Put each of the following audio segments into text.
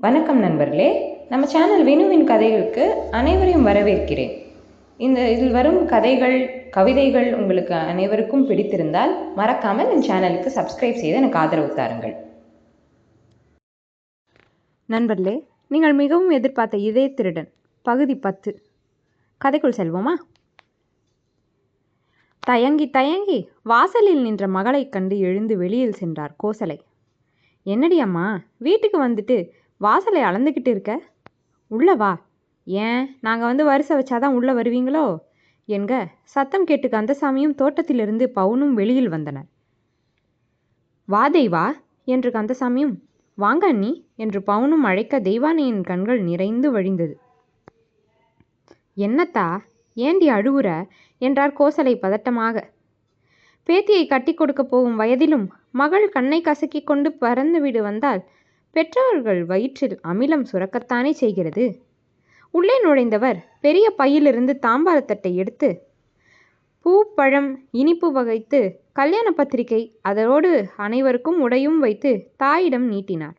வணக்கம் நண்பர்களே. நம்ம சேனல் வினுவின் கதைகளுக்கு அனைவரையும் வரவேற்கிறேன். இந்த இதில் வரும் கதைகள் கவிதைகள் உங்களுக்கு அனைவருக்கும் பிடித்திருந்தால் மறக்காமல் என் சேனலுக்கு சப்ஸ்கிரைப் செய்து எனக்கு ஆதரவு தாருங்கள். நண்பர்களே நீங்கள் மிகவும் எதிர்பார்த்த இதய திருடன் பகுதி பத்து. கதைக்குள் செல்வோமா? தயங்கி தயங்கி வாசலில் நின்ற மகளைக் கண்டு எழுந்து வெளியில் சென்றார் கோசலை. என்னடி அம்மா வீட்டுக்கு வந்துட்டு வாசலை அளந்துக்கிட்டு இருக்க? உள்ளே வா. ஏன்? நாங்கள் வந்து வரிசை வச்சாதான் உள்ளே வருவீங்களோ? என்க சத்தம் கேட்டு கந்தசாமியும் தோட்டத்திலிருந்து பவுனும் வெளியில் வந்தனர். வா தெய்வா என்று கந்தசாமியும் வாங்க அண்ணி என்று பவுனும் அழைக்க தெய்வானையின் கண்கள் நிறைந்து வழிந்தது. என்னத்தா ஏண்டி அழுகுற என்றார் கோசலை பதட்டமாக. பேத்தியை கட்டி கொடுக்க போகும் வயதிலும் மகள் கண்ணை கசக்கிக் கொண்டு பறந்து விடு வந்தால் பெற்றோர்கள் வயிற்றில் அமிலம் சுரக்கத்தானே செய்கிறது? உள்ளே நுழைந்தவர் பெரிய பையிலிருந்து தாம்பாளத்தட்டை எடுத்து பூ பழம் இனிப்பு வகைத்து கல்யாண பத்திரிகை அதோடு அனைவருக்கும் உடையும் வைத்து தாயிடம் நீட்டினார்.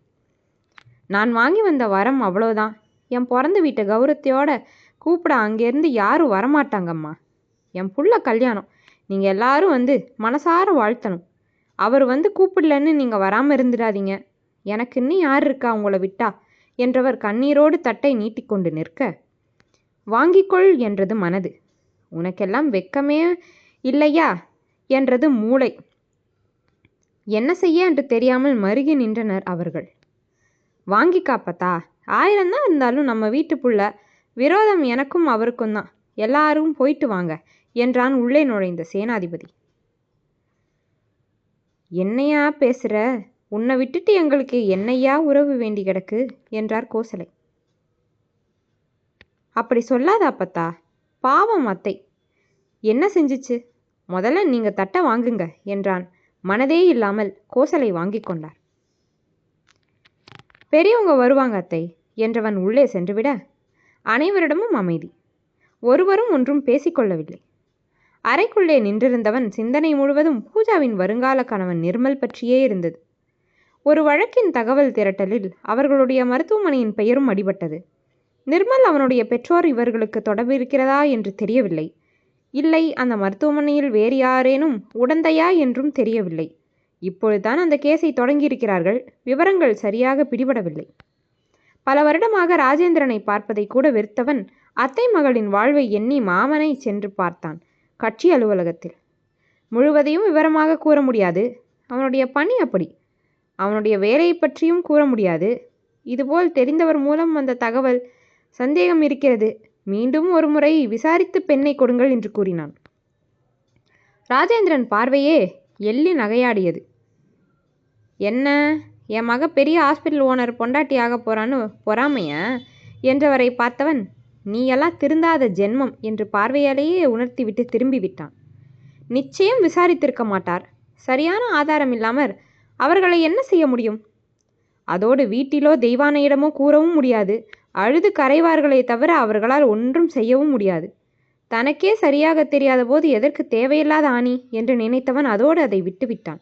நான் வாங்கி வந்த வரம் அவ்வளோதான். என் பிறந்த வீட்டை கௌரவத்தையோட கூப்பிட அங்கேருந்து யாரும் வரமாட்டாங்கம்மா. என் புள்ள கல்யாணம். நீங்கள் எல்லாரும் வந்து மனசார வாழ்த்தணும். அவர் வந்து கூப்பிடலன்னு நீங்கள் வராமல் இருந்துடாதீங்க. எனக்கு இன்னும் யார் இருக்கா உங்களை விட்டா? என்றவர் கண்ணீரோடு தட்டை நீட்டிக்கொண்டு நிற்க வாங்கிக்கொள் என்றது மனது. உனக்கெல்லாம் வெக்கமே இல்லையா? என்றது மூளை. என்ன செய்ய? என்று தெரியாமல் மருகி நின்றனர் அவர்கள். வாங்கி காப்பத்தா? ஆயிரம் தான் இருந்தாலும் நம்ம வீட்டு புள்ள விரோதம் எனக்கும் அவருக்கும் தான். எல்லாரும் போயிட்டு வாங்க என்றான் உள்ளே நுழைந்த சேனாதிபதி. என்னையா பேசுற? உன்னை விட்டுட்டு எங்களுக்கு என்னையா உறவு வேண்டி கிடக்கு? என்றார் கோசலை. அப்படி சொல்லாத அப்பத்தா? பாவம் அத்தை. என்ன செஞ்சுச்சு? முதல்ல நீங்க தட்டை வாங்குங்க என்றான். மனதே இல்லாமல் கோசலை வாங்கி கொண்டார். பெரியவங்க வருவாங்க அத்தை என்றவன் உள்ளே சென்றுவிட அனைவரிடமும் அமைதி. ஒருவரும் ஒன்றும் பேசிக்கொள்ளவில்லை. அறைக்குள்ளே நின்றிருந்தவன் சிந்தனை முழுவதும் பூஜாவின் வருங்கால கணவன் நிர்மல் பற்றியே இருந்தது. ஒரு வழக்கின் தகவல் திரட்டலில் அவர்களுடைய மருத்துவமனையின் பெயரும் அடிபட்டது. நிர்மல் அவனுடைய பெற்றோர் இவர்களுக்கு தொடர்பு இருக்கிறதா என்று தெரியவில்லை. இல்லை அந்த மருத்துவமனையில் வேறு யாரேனும் உடந்தையா என்றும் தெரியவில்லை. இப்பொழுதுதான் அந்த கேஸை தொடங்கியிருக்கிறார்கள். விவரங்கள் சரியாக பிடிபடவில்லை. பல வருடமாக ராஜேந்திரனை பார்ப்பதை கூட வெறுத்தவன் அத்தை மகளின் வாழ்வை எண்ணி மாமனை சென்று பார்த்தான் கட்சி அலுவலகத்தில். முழுவதையும் விவரமாக கூற முடியாது. அவனுடைய பணி அப்படி. அவனுடைய வேலையை பற்றியும் கூற முடியாது. இதுபோல் தெரிந்தவர் மூலம் வந்த தகவல் சந்தேகம் இருக்கிறது. மீண்டும் ஒரு முறை விசாரித்து பெண்ணை கொடுங்கள் என்று கூறினான். ராஜேந்திரன் பார்வையே எள்ளி நகையாடியது. என்ன? என் மக பெரிய ஹாஸ்பிட்டல் ஓனர் பொண்டாட்டி ஆக போறான்னு பொறாமைய? என்றவரை பார்த்தவன் நீ எல்லாம் திருந்தாத ஜென்மம் என்று பார்வையாலேயே உணர்த்திவிட்டு திரும்பி விட்டான் நிச்சயம் விசாரித்திருக்க மாட்டார். சரியான ஆதாரம் இல்லாமல் அவர்களை என்ன செய்ய முடியும்? அதோடு வீட்டிலோ தெய்வானையிடமோ கூறவும் முடியாது. அழுது கரைவார்களே தவிர அவர்களால் ஒன்றும் செய்யவும் முடியாது. தனக்கே சரியாக தெரியாத போது எதற்கு தேவையில்லாத ஆணி? என்று நினைத்தவன் அதோடு அதை விட்டுவிட்டான்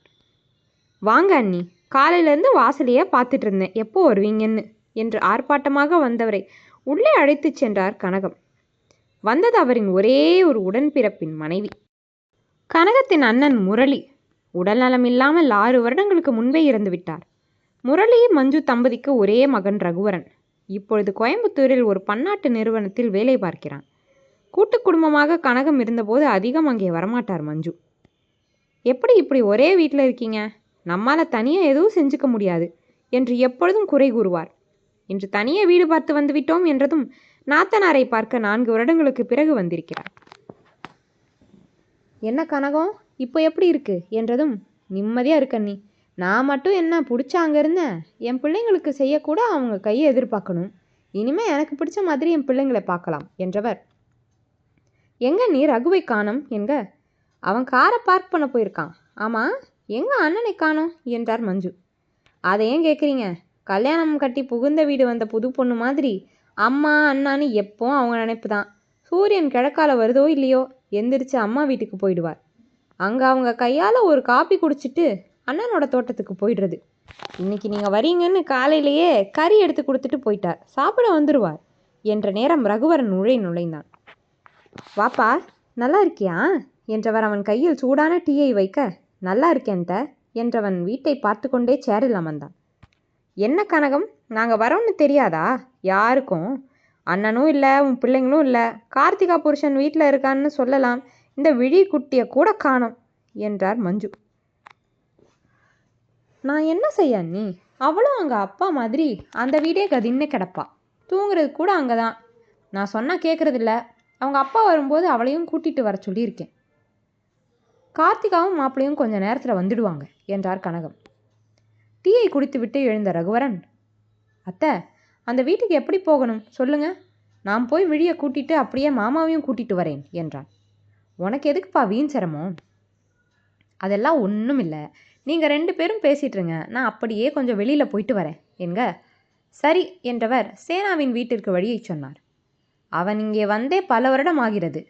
வாங்க அண்ணி காலையிலேருந்து வாசலையே பார்த்துட்டு இருந்தேன். எப்போ வருவீங்கன்னு? என்று ஆர்ப்பாட்டமாக வந்தவரை உள்ளே அழைத்துச் சென்றார் கனகம். வந்தது அவரின் ஒரே ஒரு உடன்பிறப்பின் மனைவி. கனகத்தின் அண்ணன் முரளி. உடல்நலம் இல்லாமல் ஆறு வருடங்களுக்கு முன்பே இறந்துவிட்டார் முரளி மஞ்சு தம்பதிக்கு ஒரே மகன் ரகுவரன். இப்பொழுது கோயம்புத்தூரில் ஒரு பன்னாட்டு நிறுவனத்தில் வேலை பார்க்கிறான். கூட்டு குடும்பமாக கனகம் இருந்தபோது அதிகம் அங்கே வரமாட்டார் மஞ்சு. எப்படி இப்படி ஒரே வீட்டில் இருக்கீங்க? நம்மால் தனியாக எதுவும் செஞ்சுக்க முடியாது என்று எப்பொழுதும் குறை கூறுவார். இன்று தனியே வீடு பார்த்து வந்துவிட்டோம் என்றதும் நாத்தனாரை பார்க்க நான்கு வருடங்களுக்கு பிறகு வந்திருக்கிறார். என்ன கனகம்? இப்போ எப்படி இருக்கு? என்றதும் நிம்மதியாக இருக்க நீ. நான் மட்டும் என்ன பிடிச்ச அங்கே இருந்தேன் என் பிள்ளைங்களுக்கு செய்யக்கூட அவங்க கையை எதிர்பார்க்கணும். இனிமே எனக்கு பிடிச்ச மாதிரி என் பிள்ளைங்களை பார்க்கலாம் என்றவர். எங்க நீ ரகுவை காணோம்? என்க. அவன் காரை பார்க் பண்ண போயிருக்கான். ஆமாம் எங்கள் அண்ணனை காணோம்? என்றார் மஞ்சு. அதை ஏன் கேட்குறீங்க கல்யாணம் கட்டி புகுந்த வீடு வந்த புது பொண்ணு மாதிரி அம்மா அண்ணான்னு எப்போ அவங்க நினைப்பு தான் சூரியன் கிழக்கால வருதோ இல்லையோ எந்திரிச்சு அம்மா வீட்டுக்கு போயிடுவார். அங்கே அவங்க கையால் ஒரு காப்பி குடிச்சிட்டு அண்ணனோட தோட்டத்துக்கு போயிடுறது. இன்னைக்கு நீங்கள் வரீங்கன்னு காலையிலேயே கறி எடுத்து கொடுத்துட்டு போயிட்டார். சாப்பிட வந்துடுவார் என்ற நேரம் ரகுவரன் நுழை நுழைந்தான். வாப்பா நல்லா இருக்கியா? என்றவர் அவன் கையில் சூடான டீயை வைக்க நல்லா இருக்கேன் த என்றவன் வீட்டை பார்த்து கொண்டே சேரில் அமர்ந்தான். என்ன கனகம்? நாங்கள் வரோன்னு தெரியாதா? யாருக்கும்? அண்ணனும் இல்லை உன் பிள்ளைங்களும் இல்லை. கார்த்திகா புருஷன் வீட்டில் இருக்கான்னு சொல்லலாம். இந்த விழி குட்டியை கூட காணோம் என்றார் மஞ்சு. நான் என்ன செய்ய நீ அவளும் அங்கே அப்பா மாதிரி அந்த வீடே கதின்னு கிடப்பா. தூங்குறது கூட அங்கே தான் நான் சொன்னால் கேட்குறதில்ல அவங்க அப்பா வரும்போது அவளையும் கூட்டிகிட்டு வர சொல்லியிருக்கேன். கார்த்திகாவும் மாப்பிளையும் கொஞ்ச நேரத்தில் வந்துடுவாங்க என்றார் கனகம். டீயை குடித்துவிட்டு எழுந்த ரகுவரன் அத்தை அந்த வீட்டுக்கு எப்படி போகணும்? சொல்லுங்க. நான் போய் விழியை கூட்டிட்டு அப்படியே மாமாவையும் கூட்டிட்டு வரேன் என்றான். உனக்கு எதுக்குப்பா வீண் சிரமம்? அதெல்லாம் ஒன்றும் இல்லை. நீங்கள் ரெண்டு பேரும் பேசிட்டுருங்க. நான் அப்படியே கொஞ்சம் வெளியில் போயிட்டு வரேன். என்க சரி என்றவர் சேனாவின் வீட்டிற்கு வழியை சொன்னார். அவன் இங்கே வந்தே பல வருடம் ஆகிறது.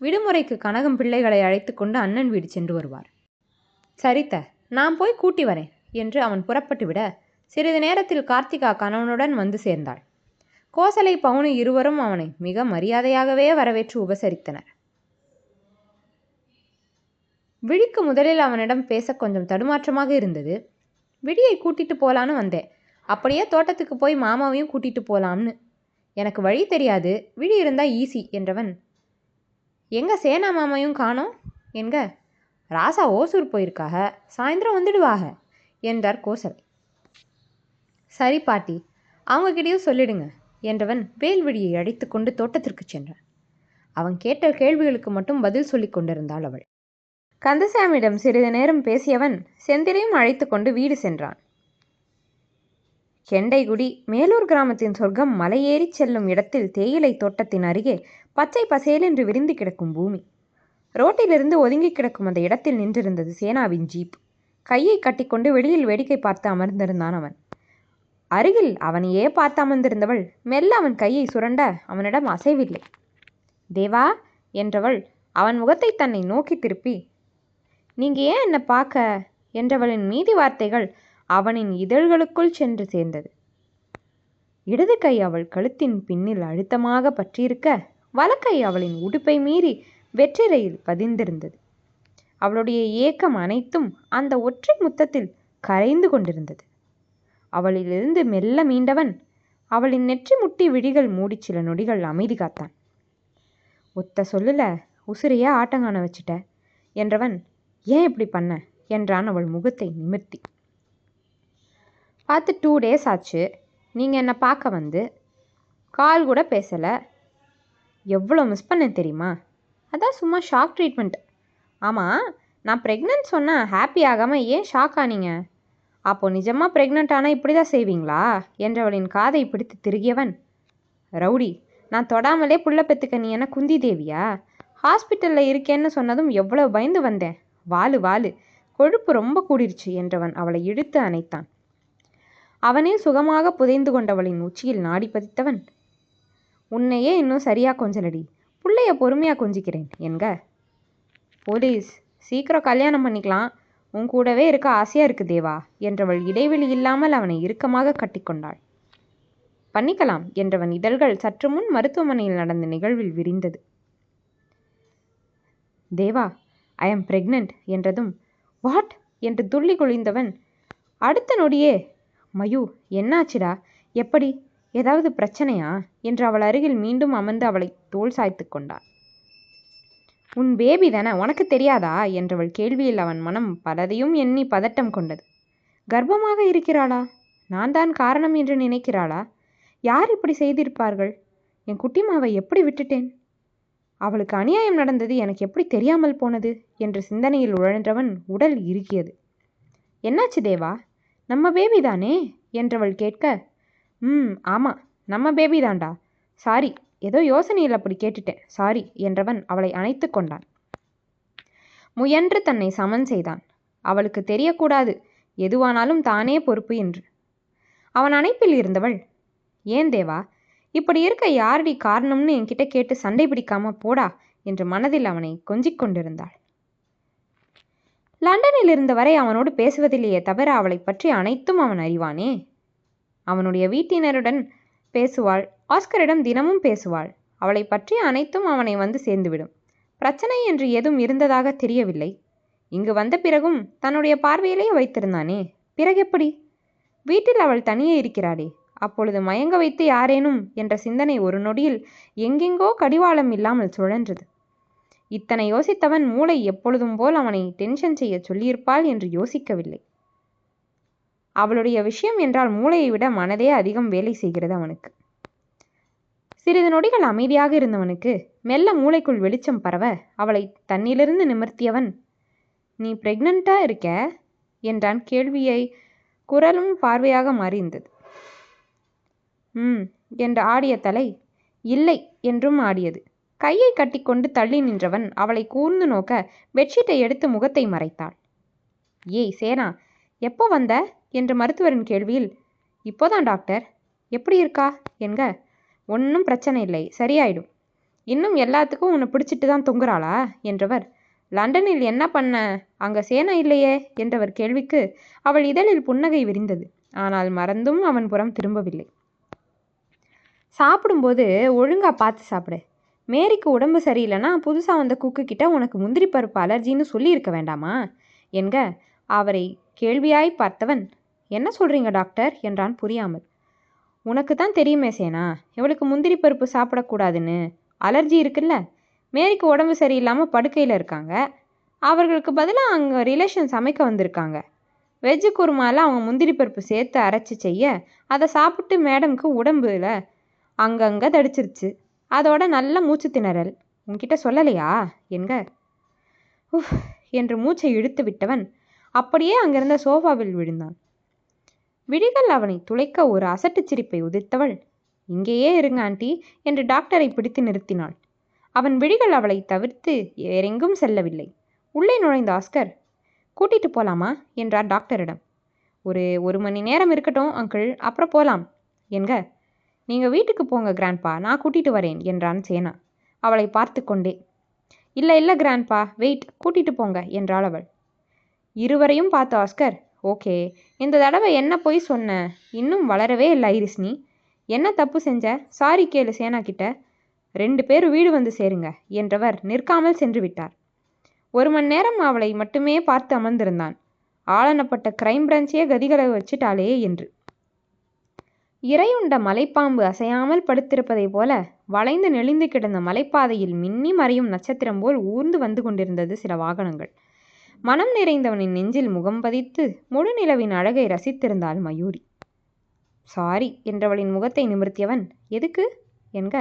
விடுமுறைக்கு கனகம் பிள்ளைகளை அழைத்து கொண்டு அண்ணன் வீடு சென்று வருவார். சரித்த நான் போய் கூட்டி வரேன் என்று அவன் புறப்பட்டு விட சிறிது நேரத்தில் கார்த்திகா கணவனுடன் வந்து சேர்ந்தாள். கோசலை பவுனு இருவரும் அவனை மிக மரியாதையாகவே வரவேற்று உபசரித்தனர். விழிக்கு முதலில் அவனிடம் பேச கொஞ்சம் தடுமாற்றமாக இருந்தது. விழியை கூட்டிட்டு போலான்னு வந்தேன். அப்படியே தோட்டத்துக்கு போய் மாமாவையும் கூட்டிட்டு போலாம்னு. எனக்கு வழி தெரியாது. விழி இருந்தால் ஈஸி என்றவன். எங்க சேனா மாமாயும் காணோம்? என்க ராசா ஓசூர் போயிருக்காக. சாயந்தரம் வந்துடுவாக என்றார் கோசல். சரி பாட்டி அவங்ககிட்டயும் சொல்லிடுங்க என்றவன் வேல்விழியை அழைத்து கொண்டு தோட்டத்திற்கு சென்றான். அவன் கேட்ட கேள்விகளுக்கு மட்டும் பதில் சொல்லி கொண்டிருந்தாள் அவள். கந்தசாமியிடம் சிறிது நேரம் பேசியவன் செந்திலையும் அழைத்து கொண்டு வீடு சென்றான். கெண்டைகுடி மேலூர் கிராமத்தின் சொர்க்கம் மலையேறிச் செல்லும் இடத்தில் தேயிலை தோட்டத்தின் அருகே பச்சை பசேலென்று விரிந்து கிடக்கும் பூமி. ரோட்டிலிருந்து ஒதுங்கி கிடக்கும் அந்த இடத்தில் நின்றிருந்தது சேனாவின் ஜீப். கையை கட்டிக்கொண்டு வெளியில் வேடிக்கை பார்த்து அமர்ந்திருந்தான் அவன். அருகில் அவனையே பார்த்து அமர்ந்திருந்தவள் மெல்ல அவன் கையை சுரண்ட அவனிடம் அசைவில்லை. தேவா என்றவள் அவன் முகத்தை தன்னை நோக்கி திருப்பி நீங்க ஏன் என்னை பார்க்க? என்றவளின் மீதி வார்த்தைகள் அவனின் இதழ்களுக்குள் சென்று சேர்ந்தது. இடது கை அவள் கழுத்தின் பின்னில் அழுத்தமாக பற்றியிருக்க வலக்கை அவளின் உடுப்பை மீறி வெற்றிரையில் பதிந்திருந்தது. அவளுடைய ஏக்கம் அனைத்தும் அந்த ஒற்றை முத்தத்தில் கரைந்து கொண்டிருந்தது. அவளிலிருந்து மெல்ல மீண்டவன் அவளின் நெற்றி முட்டி விழிகள் மூடி சில நொடிகள் அமைதி காத்தான். ஒத்த சொல்லுல உசிரையே ஆட்டங்கான வச்சுட்ட? என்றவன் ஏன் இப்படி பண்ண? என்றான் அவள் முகத்தை நிமிர்த்தி. பார்த்து டூ டேஸ் ஆச்சு. நீங்கள் என்னை பார்க்க வந்து கால் கூட பேசலை. எவ்வளோ மிஸ் பண்ணேன் தெரியுமா? அதான் சும்மா ஷாக் ட்ரீட்மெண்ட் ஆமாம் நான் ப்ரெக்னென்ட் சொன்னால் ஹாப்பி ஆகாமல் ஏன் ஷாக் ஆனீங்க? அப்போது நிஜமாக ப்ரெக்னென்ட் ஆனால் இப்படி தான் செய்வீங்களா? என்றவளின் காதை பிடித்து திருகியவன். ரவுடி நான் தொடாமலே புள்ள பெத்துக்க நீ என்ன குந்தி தேவியா? ஹாஸ்பிட்டலில் இருக்கேன்னு சொன்னதும் எவ்வளோ பயந்து வந்தேன். வாலு வாலு. கொழுப்பு ரொம்ப கூடிருச்சு என்றவன் அவளை இழுத்து அணைத்தான். அவனே சுகமாக புதைந்து கொண்டவளின் உச்சியில் நாடி பதித்தவன் உன்னையே இன்னும் சரியா கொஞ்சலடி. பிள்ளைய பொறுமையா கொஞ்சிக்கிறேன். என்க. போலீஸ் சீக்கிரம் கல்யாணம் பண்ணிக்கலாம். உன் கூடவே இருக்க ஆசையா இருக்கு தேவா. என்றவள் இடைவெளி இல்லாமல் அவனை இறுக்கமாக கட்டிக்கொண்டாள். பண்ணிக்கலாம் என்றவன் இதழ்கள் சற்று முன் மருத்துவமனையில் நடந்த நிகழ்வில் விரிந்தது. தேவா ஐ எம் பிரெக்னென்ட் என்றதும் வாட்? என்று துள்ளி குளிந்தவன் அடுத்த நொடியே. மயூ என்னாச்சுடா? எப்படி? ஏதாவது பிரச்சனையா? என்று அவள் அருகில் மீண்டும் அமர்ந்து அவளை தோள் சாய்த்து கொண்டான் உன் பேபி தானே? உனக்கு தெரியாதா? என்றவள் கேள்வியில் அவன் மனம் பலதையும் எண்ணி பதட்டம் கொண்டது. கர்ப்பமாக இருக்கிறாளா? நான் தான் காரணம் என்று நினைக்கிறாளா? யார் இப்படி செய்திருப்பார்கள்? என் குட்டிமாவை எப்படி விட்டுட்டேன்? அவளுக்கு அநியாயம் நடந்தது எனக்கு எப்படி தெரியாமல் போனது? என்ற சிந்தனையில் உழன்றவன் உடல் இறுக்கியது என்னாச்சு தேவா? நம்ம பேபி தானே? என்றவள் கேட்க ம் ஆமாம் நம்ம பேபி தாண்டா சாரி ஏதோ யோசனையில் அப்படி கேட்டுட்டேன். சாரி என்றவன் அவளை அணைத்து கொண்டான். முயன்று தன்னை சமன் செய்தான். அவளுக்கு தெரியக்கூடாது எதுவானாலும் தானே பொறுப்பு என்று. அவன் அணைப்பில் இருந்தவள் ஏன் தேவா? இப்படி இருக்க யாரடி காரணம்னு என்கிட்ட கேட்டு சண்டை பிடிக்காம போடா என்று மனதில் அவனை கொஞ்சிக் கொண்டிருந்தாள். லண்டனில் இருந்தவரை அவனோடு பேசுவதிலேயே தவிர அவளைப் பற்றி அனைத்தும் அவன் அறிவானே? அவனுடைய வீட்டினருடன் பேசுவாள் ஆஸ்கரிடம் தினமும் பேசுவாள். அவளை பற்றி அனைத்தும் அவனை வந்து சேர்ந்துவிடும். பிரச்சனை என்று எதுவும் இருந்ததாக தெரியவில்லை. இங்கு வந்த பிறகும் தன்னுடைய பார்வையிலேயே வைத்திருந்தானே? பிறகெப்படி? வீட்டில் அவள் தனியே இருக்கிறாளே அப்பொழுது மயங்க வைத்து யாரேனும் என்ற சிந்தனை ஒரு நொடியில் எங்கெங்கோ கடிவாளம் இல்லாமல் சுழன்றது. இத்தனை யோசித்தவன் மூளை எப்பொழுதும் போல் அவனை டென்ஷன் செய்ய சொல்லியிருப்பாள் என்று யோசிக்கவில்லை. அவளுடைய விஷயம் என்றால் மூளையை விட மனதே அதிகம் வேலை செய்கிறது அவனுக்கு. சிறிது நொடிகள் அமைதியாக இருந்தவனுக்கு மெல்ல மூளைக்குள் வெளிச்சம் பரவ அவளை தன்னிலிருந்து நிமிர்த்தியவன் நீ பிரெக்னண்டா இருக்க? என்றான் கேள்வியை குரலும் பார்வையாக மாறியிருந்தது. ம் என்று ஆடிய தலை இல்லை என்றும் ஆடியது. கையை கட்டிக்கொண்டு தள்ளி நின்றவன் அவளை கூர்ந்து நோக்க பெட்ஷீட்டை எடுத்து முகத்தை மறைத்தாள். ஏய் சேனா எப்போ வந்த? என்று மருத்துவரின் கேள்வியில் இப்போதான் டாக்டர். எப்படி இருக்கா? என்க ஒன்றும் பிரச்சனை இல்லை சரியாயிடும். இன்னும் எல்லாத்துக்கும் உன்னை பிடிச்சிட்டு தான் தொங்குறாளா? என்றவர் லண்டனில் என்ன பண்ண? அங்கே சேனா இல்லையே? என்றவர் கேள்விக்கு அவள் இதழில் புன்னகை விரிந்தது. ஆனால் மறந்தும் அவன் புறம் திரும்பவில்லை. சாப்பிடும்போது ஒழுங்காக பார்த்து சாப்பிடு. மேரிக்கு உடம்பு சரியில்லைன்னா புதுசாக வந்த குக்கு கிட்ட உனக்கு முந்திரி பருப்பு அலர்ஜின்னு சொல்லியிருக்க வேண்டாமா? என்க அவரை கேள்வியாய் பார்த்தவன் என்ன சொல்கிறீங்க டாக்டர் என்றான் புரியாமல். உனக்கு தான் தெரியுமே சேனா இவளுக்கு முந்திரி பருப்பு சாப்பிடக்கூடாதுன்னு. அலர்ஜி இருக்குல்ல மேரிக்கு உடம்பு சரியில்லாமல் படுக்கையில் இருக்காங்க. அவர்களுக்கு பதிலாக அங்கே ரிலேஷன் சமைக்க வந்திருக்காங்க. வெஜ்ஜு குருமாவில் அவங்க முந்திரி பருப்பு சேர்த்து அரைச்சி செய்ய அதை சாப்பிட்டு மேடம்க்கு உடம்புல அங்கங்கே தடிச்சிருச்சு. அதோட நல்ல மூச்சு திணறல். உன்கிட்ட சொல்லலையா? என்க உஃப் என்று மூச்சை இழுத்து விட்டவன் அப்படியே அங்கிருந்த சோஃபாவில் விழுந்தான். விழிகள் அவனை துளைக்க ஒரு அசட்டுச் சிரிப்பை உதிர்த்தவள். இங்கேயே இருங்க ஆண்டி என்று டாக்டரை பிடித்து நிறுத்தினாள். அவன் விழிகள் அவளை தவிர்த்து வேறெங்கும் செல்லவில்லை. உள்ளே நுழைந்த ஆஸ்கர் கூட்டிட்டு போலாமா? என்றார் டாக்டரிடம். ஒரு ஒரு மணி நேரம் இருக்கட்டும் அங்கிள். அப்புறம் போலாம். என்க நீங்கள் வீட்டுக்கு போங்க கிராண்ட்பா. நான் கூட்டிகிட்டு வரேன் என்றான் சேனா. அவளை பார்த்து கொண்டே. இல்லை இல்லை கிராண்ட்பா. வெயிட். கூட்டிகிட்டு போங்க என்றாள் அவள். இருவரையும் பார்த்த ஆஸ்கர். ஓகே. இந்த தடவை என்ன போய் சொன்ன? இன்னும் வளரவே இல்லை ஐரிஸ் நீ. என்ன தப்பு செஞ்ச? சாரி கேளு சேனா கிட்ட. ரெண்டு பேர் வீடு வந்து சேருங்க என்றவர் நிற்காமல் சென்று விட்டார். ஒரு மணி நேரம் அவளை மட்டுமே பார்த்து அமர்ந்திருந்தான். ஆளனப்பட்ட கிரைம் பிரான்ச்சையே கதிகளை வச்சுட்டாளே என்று. இரையுண்ட மலைப்பாம்பு அசையாமல் படுத்திருப்பதைப் போல வளைந்து நெளிந்து கிடந்த மலைப்பாதையில் மின்னி மறையும் நட்சத்திரம் போல் ஊர்ந்து வந்து கொண்டிருந்தது சில வாகனங்கள். மனம் நிறைந்தவனின் நெஞ்சில் முகம் பதித்து முழுநிலவின் அழகை ரசித்திருந்தாள் மயூரி. சாரி என்றவளின் முகத்தை நிமிர்த்தியவன் எதுக்கு? என்க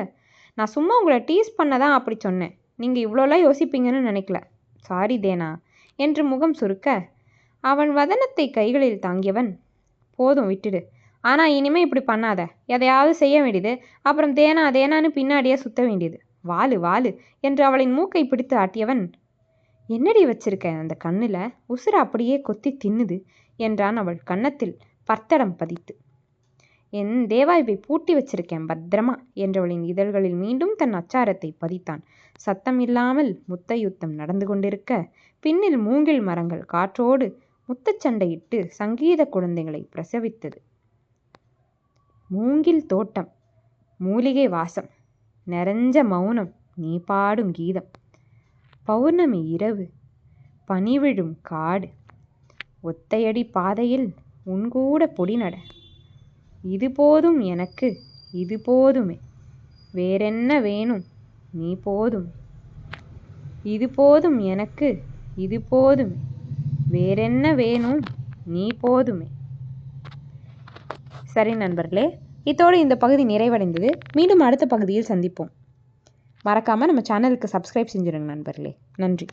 நான் சும்மா உங்களை டீஸ் பண்ண தான் அப்படி சொன்னேன். நீங்கள் இவ்வளோலாம் யோசிப்பீங்கன்னு நினைக்கல. சாரி தேனா என்று முகம் சுருக்க அவன் வதனத்தை கைகளில் தாங்கியவன் போதும் விட்டுடு. ஆனால் இனிமே இப்படி பண்ணாத. எதையாவது செய்ய வேண்டியது. அப்புறம் தேனா தேனான்னு பின்னாடியே சுத்த வேண்டியது. வாலு வாலு என்று அவளின் மூக்கை பிடித்து ஆட்டியவன். என்னடி வச்சிருக்க? அந்த கண்ணில் உசுர அப்படியே கொத்தி தின்னுது என்றான் அவள் கன்னத்தில் பர்த்தடம் பதித்து. என் தேவாய்வை பூட்டி வச்சிருக்கேன் பத்திரமா என்றவளின் இதழ்களில் மீண்டும் தன் அச்சாரத்தை பதித்தான். சத்தம் இல்லாமல் முத்த யுத்தம் நடந்து கொண்டிருக்க பின்னில் மூங்கில் மரங்கள் காற்றோடு முத்தச்சண்டையிட்டு சங்கீத குழந்தைகளை பிரசவித்தது. மூங்கில் தோட்டம் மூலிகை வாசம் நிறைஞ்ச மௌனம் நீ பாடும் கீதம். பௌர்ணமி இரவு பனிவிழும் காடு ஒத்தையடி பாதையில் உன்கூட பொடிநட இது போதும் எனக்கு இது போதுமே. வேறென்ன வேணும் நீ போதும். இது போதும் எனக்கு இது போதுமே. வேறென்ன வேணும் நீ போதுமே. சரி நண்பர்களே இதோடு இந்த பகுதி நிறைவடைந்தது. மீண்டும் அடுத்த பகுதியில் சந்திப்போம். மறக்காமல் நம்ம சேனலுக்கு சப்ஸ்கிரைப் செஞ்சுருங்க நண்பர்களே. நன்றி.